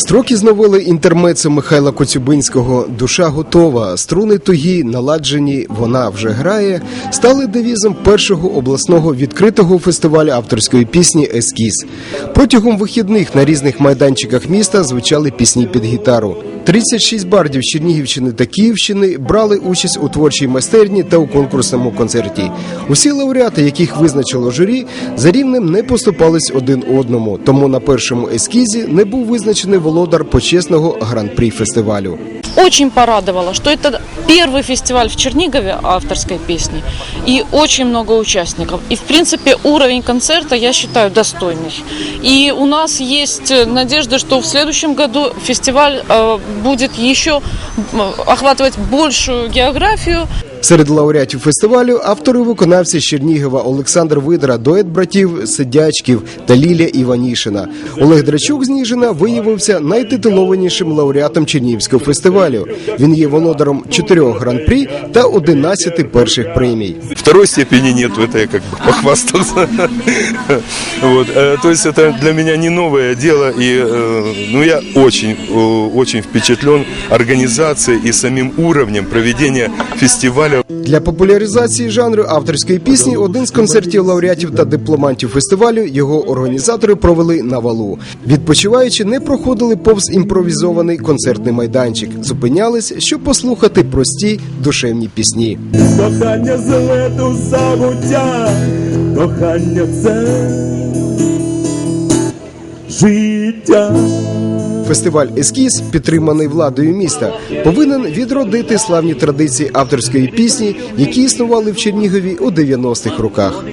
Строки з новели інтермецо Михайла Коцюбинського Душа готова, струни тугі, наладжені, вона вже грає, стали девізом першого обласного відкритого фестивалю авторської пісні Ескіз. Протягом вихідних на різних майданчиках міста звучали пісні під гітару. 36 бардів Чернігівщини та Київщини брали участь у творчій майстерні та у конкурсному концерті. Усі лауреати, яких визначило журі, за рівнем не поступались один одному. Тому на першому ескізі не був визначений володар почесного гран-прі фестивалю. Очень порадовало, что это первый фестиваль в Чернигове авторской песни и очень много участников. И в принципе уровень концерта я считаю достойный. И у нас есть э, надежда, что в следующем году фестиваль э, будет еще м, охватывать большую географию. Серед лауреатів фестивалю автори виконавці з Чернігова Олександр Видра, дует братів Сидячків та Лілія Іванішина. Олег Драчук з Ніжина виявився найтитулованішим лауреатом Чернігівського фестивалю. Він є володаром чотирьох гран-прі та 11 перших премій. Второй степени нету, это я как бы похвастался. Вот. э, То есть это для меня не новое дело, и э, ну, я очень, э, очень впечатлен организацией и самим уровнем проведения фестиваля. Для популяризації жанру авторської пісні один з концертів лауреатів та дипломантів фестивалю його організатори провели на валу. Відпочиваючи, не проходили повз імпровізований концертний майданчик, зупинялись, щоб послухати прості душевні пісні. Кохання з лету забуття, кохання це життя. Фестиваль Ескіз, підтриманий владою міста, повинен відродити славні традиції авторської пісні, які існували в Чернігові у 90-х роках.